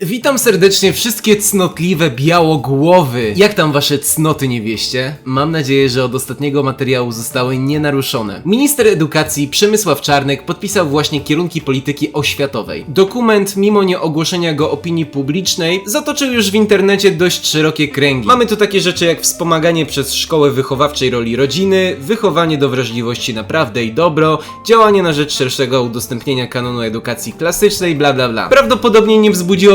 Witam serdecznie wszystkie cnotliwe białogłowy. Jak tam wasze cnoty niewieście? Mam nadzieję, że od ostatniego materiału zostały nienaruszone. Minister edukacji Przemysław Czarnek podpisał właśnie kierunki polityki oświatowej. Dokument, mimo nie ogłoszenia go opinii publicznej, zatoczył już w internecie dość szerokie kręgi. Mamy tu takie rzeczy jak wspomaganie przez szkołę wychowawczej roli rodziny, wychowanie do wrażliwości na prawdę i dobro, działanie na rzecz szerszego udostępnienia kanonu edukacji klasycznej, bla bla bla. Prawdopodobnie nie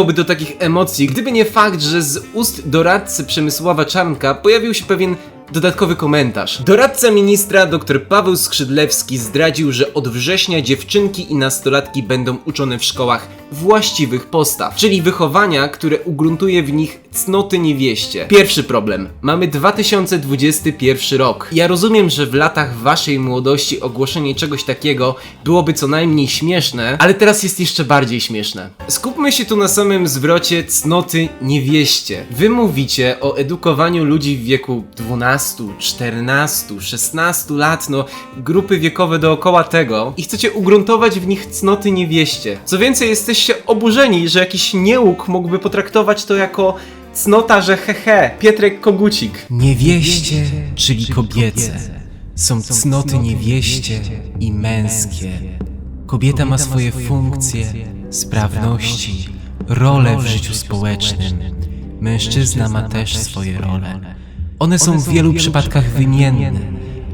wzbudziłoby do takich emocji, gdyby nie fakt, że z ust doradcy Przemysława Czarnka pojawił się pewien dodatkowy komentarz. Doradca ministra dr Paweł Skrzydlewski zdradził, że od września dziewczynki i nastolatki będą uczone w szkołach właściwych postaw, czyli wychowania, które ugruntuje w nich cnoty niewieście. Pierwszy problem. Mamy 2021 rok. Ja rozumiem, że w latach waszej młodości ogłoszenie czegoś takiego byłoby co najmniej śmieszne, ale teraz jest jeszcze bardziej śmieszne. Skupmy się tu na samym zwrocie cnoty niewieście. Wy mówicie o edukowaniu ludzi w wieku 12, 14, 16 lat, no grupy wiekowe dookoła tego i chcecie ugruntować w nich cnoty niewieście. Co więcej, jesteście oburzeni, że jakiś nieuk mógłby potraktować to jako cnota, że hehe, Pietrek Kogucik. Niewieście, czyli kobiece, są cnoty niewieście i męskie. Kobieta ma swoje funkcje, sprawności, role w życiu społecznym. Mężczyzna ma też swoje role. One są w wielu przypadkach wymienne,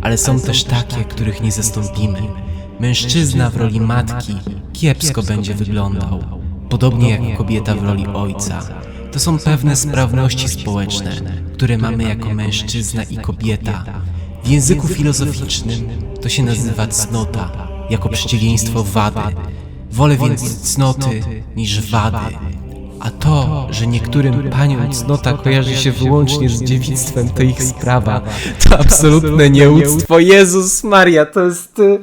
ale są też takie, których nie zastąpimy. Mężczyzna w roli matki kiepsko będzie wyglądał, podobnie jak kobieta w roli ojca. To są pewne sprawności społeczne, które mamy jako mężczyzna i kobieta. W języku filozoficznym to się nazywa cnota, jako przeciwieństwo wady. Wolę więc cnoty niż wady. A to, że niektórym paniom cnota kojarzy się wyłącznie z dziewictwem, to ich sprawa. To absolutne nieuctwo. Jezus Maria, to jest y,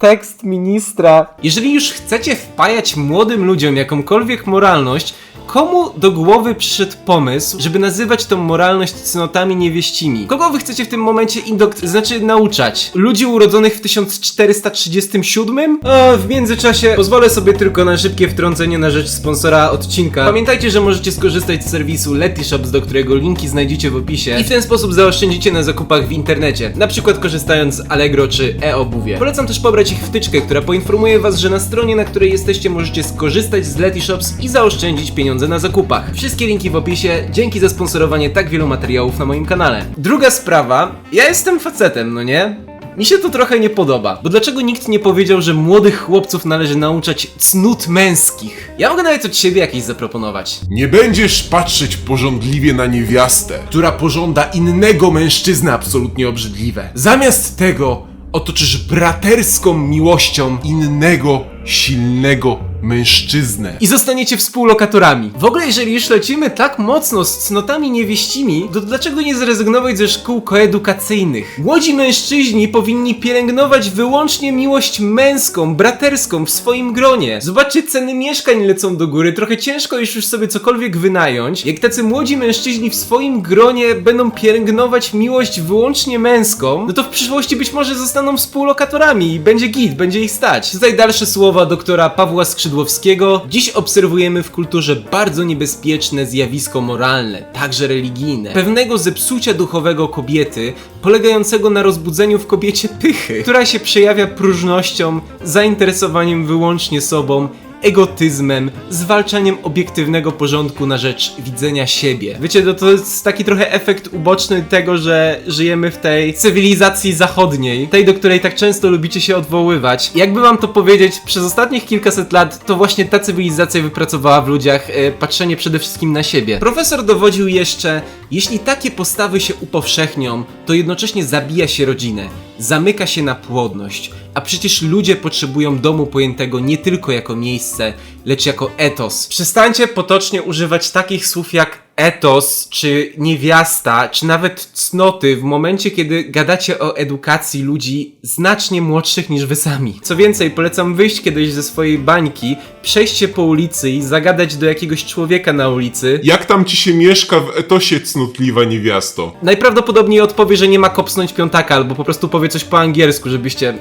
tekst ministra. Jeżeli już chcecie wpajać młodym ludziom jakąkolwiek moralność, Komu do głowy przyszedł pomysł, żeby nazywać tą moralność cnotami niewieścimi? Kogo wy chcecie w tym momencie indokt... znaczy nauczać? Ludzi urodzonych w 1437? O, w międzyczasie pozwolę sobie tylko na szybkie wtrącenie na rzecz sponsora odcinka. Pamiętajcie, że możecie skorzystać z serwisu Letyshops, do którego linki znajdziecie w opisie i w ten sposób zaoszczędzicie na zakupach w internecie, na przykład korzystając z Allegro czy e-obuwie. Polecam też pobrać ich wtyczkę, która poinformuje was, że na stronie, na której jesteście możecie skorzystać z Letyshops i zaoszczędzić pieniądze na zakupach. Wszystkie linki w opisie. Dzięki za sponsorowanie tak wielu materiałów na moim kanale. Druga sprawa, ja jestem facetem, no nie? Mi się to trochę nie podoba, bo dlaczego nikt nie powiedział, że młodych chłopców należy nauczać cnót męskich? Ja mogę nawet od siebie jakieś zaproponować. Nie będziesz patrzeć pożądliwie na niewiastę. która pożąda innego mężczyzny absolutnie obrzydliwe. Zamiast tego otoczysz braterską miłością Innego, silnego mężczyznę. i zostaniecie współlokatorami. W ogóle jeżeli już lecimy tak mocno z cnotami niewieścimi, to dlaczego nie zrezygnować ze szkół koedukacyjnych? Młodzi mężczyźni powinni pielęgnować wyłącznie miłość męską, braterską w swoim gronie. Zobaczcie, ceny mieszkań lecą do góry, trochę ciężko jest już sobie cokolwiek wynająć. Jak tacy młodzi mężczyźni w swoim gronie będą pielęgnować miłość wyłącznie męską, no to w przyszłości być może zostaną współlokatorami i będzie git, będzie ich stać. Tutaj dalsze słowa doktora Pawła Skrzydłowskiego. Dziś obserwujemy w kulturze bardzo niebezpieczne zjawisko moralne, także religijne. Pewnego zepsucia duchowego kobiety, polegającego na rozbudzeniu w kobiecie pychy, która się przejawia próżnością, zainteresowaniem wyłącznie sobą, egotyzmem, zwalczaniem obiektywnego porządku na rzecz widzenia siebie. Wiecie, to, to jest taki trochę efekt uboczny tego, że żyjemy w tej cywilizacji zachodniej, tej, do której tak często lubicie się odwoływać. Jakby wam to powiedzieć, przez ostatnich kilkaset lat to właśnie ta cywilizacja wypracowała w ludziach e, patrzenie przede wszystkim na siebie. Profesor dowodził jeszcze, jeśli takie postawy się upowszechnią, to jednocześnie zabija się rodzinę, zamyka się na płodność, a przecież ludzie potrzebują domu pojętego nie tylko jako miejsce, lecz jako etos. Przestańcie potocznie używać takich słów jak etos, czy niewiasta, czy nawet cnoty w momencie, kiedy gadacie o edukacji ludzi znacznie młodszych niż wy sami. Co więcej, polecam wyjść kiedyś ze swojej bańki, przejść się po ulicy i zagadać do jakiegoś człowieka na ulicy. Jak tam ci się mieszka w etosie cnotliwa niewiasto? Najprawdopodobniej odpowie, że nie ma kopsnąć piątaka, albo po prostu powie coś po angielsku, żebyście...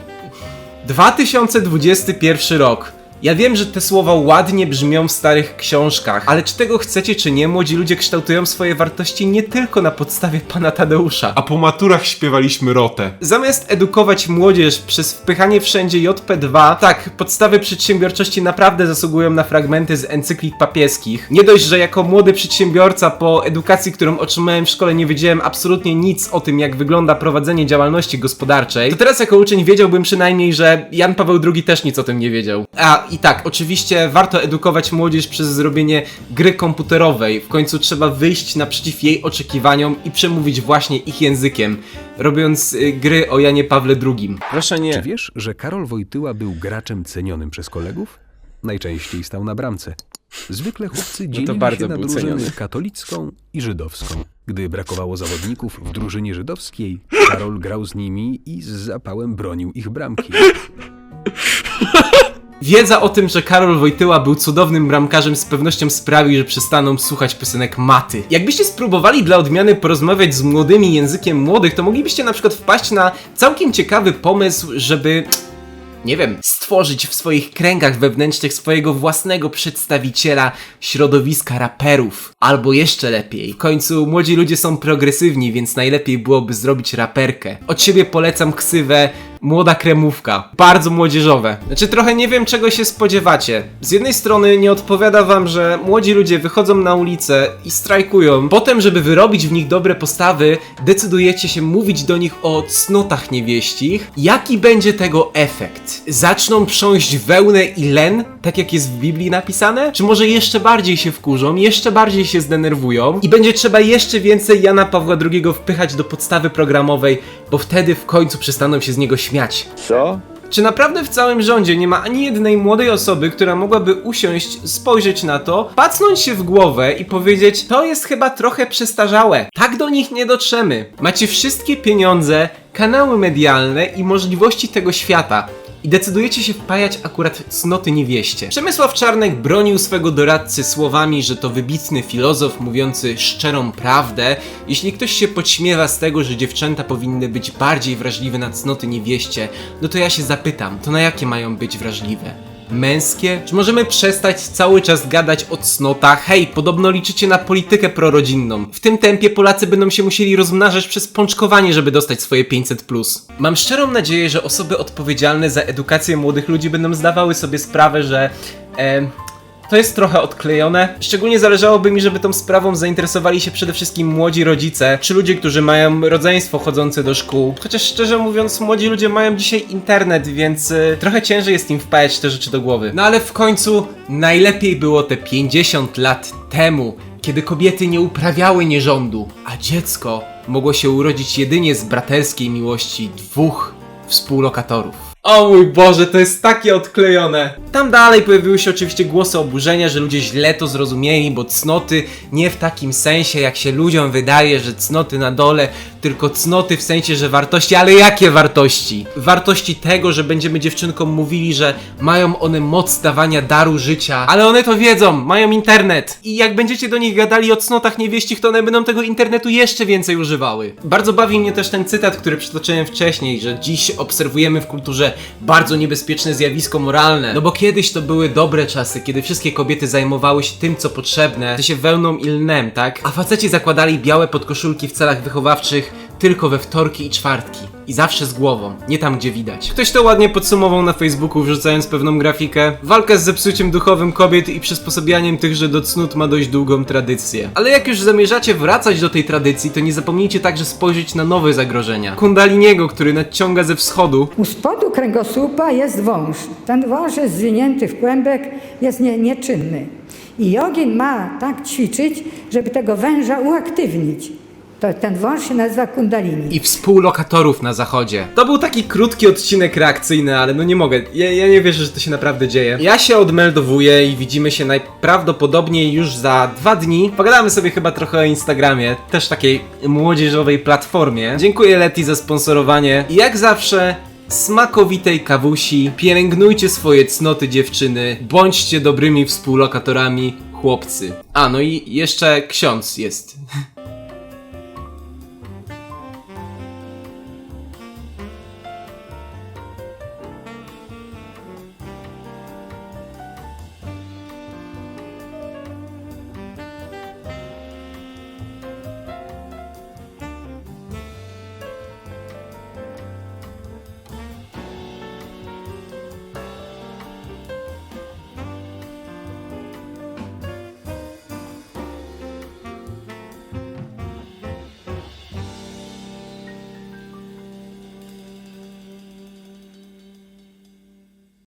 2021 rok. Ja wiem, że te słowa ładnie brzmią w starych książkach, ale czy tego chcecie, czy nie, młodzi ludzie kształtują swoje wartości nie tylko na podstawie pana Tadeusza. A po maturach śpiewaliśmy rotę. Zamiast edukować młodzież przez wpychanie wszędzie JP2, tak, podstawy przedsiębiorczości naprawdę zasługują na fragmenty z encyklik papieskich. Nie dość, że jako młody przedsiębiorca po edukacji, którą otrzymałem w szkole, nie wiedziałem absolutnie nic o tym, jak wygląda prowadzenie działalności gospodarczej, to teraz jako uczeń wiedziałbym przynajmniej, że Jan Paweł II też nic o tym nie wiedział. A i tak, oczywiście warto edukować młodzież przez zrobienie gry komputerowej. W końcu trzeba wyjść naprzeciw jej oczekiwaniom i przemówić właśnie ich językiem, robiąc y, gry o Janie Pawle II. Proszę Czy nie. wiesz, że Karol Wojtyła był graczem cenionym przez kolegów? Najczęściej stał na bramce. Zwykle chłopcy dzielili bardzo się na był drużyny ceniony. katolicką i żydowską. Gdy brakowało zawodników w drużynie żydowskiej, Karol grał z nimi i z zapałem bronił ich bramki. Wiedza o tym, że Karol Wojtyła był cudownym bramkarzem z pewnością sprawi, że przestaną słuchać piosenek maty. Jakbyście spróbowali dla odmiany porozmawiać z młodymi językiem młodych, to moglibyście na przykład wpaść na całkiem ciekawy pomysł, żeby nie wiem, stworzyć w swoich kręgach wewnętrznych swojego własnego przedstawiciela środowiska raperów. Albo jeszcze lepiej. W końcu młodzi ludzie są progresywni, więc najlepiej byłoby zrobić raperkę. Od siebie polecam ksywę Młoda kremówka. Bardzo młodzieżowe. Znaczy trochę nie wiem czego się spodziewacie. Z jednej strony nie odpowiada wam, że młodzi ludzie wychodzą na ulicę i strajkują. Potem, żeby wyrobić w nich dobre postawy, decydujecie się mówić do nich o cnotach niewieścich. Jaki będzie tego efekt? Zaczną prząść wełnę i len, tak jak jest w Biblii napisane? Czy może jeszcze bardziej się wkurzą, jeszcze bardziej się zdenerwują i będzie trzeba jeszcze więcej Jana Pawła II wpychać do podstawy programowej, bo wtedy w końcu przestaną się z niego śmiać. Co? Czy naprawdę w całym rządzie nie ma ani jednej młodej osoby, która mogłaby usiąść, spojrzeć na to, pacnąć się w głowę i powiedzieć: To jest chyba trochę przestarzałe. Tak do nich nie dotrzemy. Macie wszystkie pieniądze, kanały medialne i możliwości tego świata. I decydujecie się wpajać akurat cnoty niewieście. Przemysław Czarnek bronił swego doradcy słowami, że to wybitny filozof mówiący szczerą prawdę. Jeśli ktoś się podśmiewa z tego, że dziewczęta powinny być bardziej wrażliwe na cnoty niewieście, no to ja się zapytam, to na jakie mają być wrażliwe? Męskie? Czy możemy przestać cały czas gadać o cnotach? Hej, podobno liczycie na politykę prorodzinną. W tym tempie Polacy będą się musieli rozmnażać przez pączkowanie, żeby dostać swoje 500+. Mam szczerą nadzieję, że osoby odpowiedzialne za edukację młodych ludzi będą zdawały sobie sprawę, że... E, to jest trochę odklejone. Szczególnie zależałoby mi, żeby tą sprawą zainteresowali się przede wszystkim młodzi rodzice, czy ludzie, którzy mają rodzeństwo chodzące do szkół. Chociaż szczerze mówiąc, młodzi ludzie mają dzisiaj internet, więc y, trochę ciężej jest im wpajać te rzeczy do głowy. No ale w końcu najlepiej było te 50 lat temu, kiedy kobiety nie uprawiały nierządu, a dziecko mogło się urodzić jedynie z braterskiej miłości dwóch współlokatorów. O mój Boże, to jest takie odklejone. Tam dalej pojawiły się oczywiście głosy oburzenia, że ludzie źle to zrozumieli, bo cnoty nie w takim sensie, jak się ludziom wydaje, że cnoty na dole, tylko cnoty w sensie, że wartości, ale jakie wartości? Wartości tego, że będziemy dziewczynkom mówili, że mają one moc dawania daru życia, ale one to wiedzą, mają internet. I jak będziecie do nich gadali o cnotach niewieścich, to one będą tego internetu jeszcze więcej używały. Bardzo bawi mnie też ten cytat, który przytoczyłem wcześniej, że dziś obserwujemy w kulturze bardzo niebezpieczne zjawisko moralne. No bo kiedyś to były dobre czasy, kiedy wszystkie kobiety zajmowały się tym, co potrzebne, to się wełną i lnem, tak? A faceci zakładali białe podkoszulki w celach wychowawczych tylko we wtorki i czwartki. I zawsze z głową, nie tam gdzie widać. Ktoś to ładnie podsumował na Facebooku, wrzucając pewną grafikę. Walka z zepsuciem duchowym kobiet i przysposobianiem tychże do cnót ma dość długą tradycję. Ale jak już zamierzacie wracać do tej tradycji, to nie zapomnijcie także spojrzeć na nowe zagrożenia. Kundaliniego, który nadciąga ze wschodu, U spodu kręgosłupa jest wąż. Ten wąż jest zwinięty w kłębek, jest nie, nieczynny. I jogin ma tak ćwiczyć, żeby tego węża uaktywnić. To, ten wąż się nazywa kundalini. i współlokatorów na zachodzie. To był taki krótki odcinek reakcyjny, ale no nie mogę. Ja, ja nie wierzę, że to się naprawdę dzieje. Ja się odmeldowuję i widzimy się najprawdopodobniej już za dwa dni. Pogadamy sobie chyba trochę o Instagramie, też takiej młodzieżowej platformie. Dziękuję Leti za sponsorowanie. I jak zawsze. Smakowitej kawusi, pielęgnujcie swoje cnoty dziewczyny, bądźcie dobrymi współlokatorami chłopcy. A no i jeszcze ksiądz jest.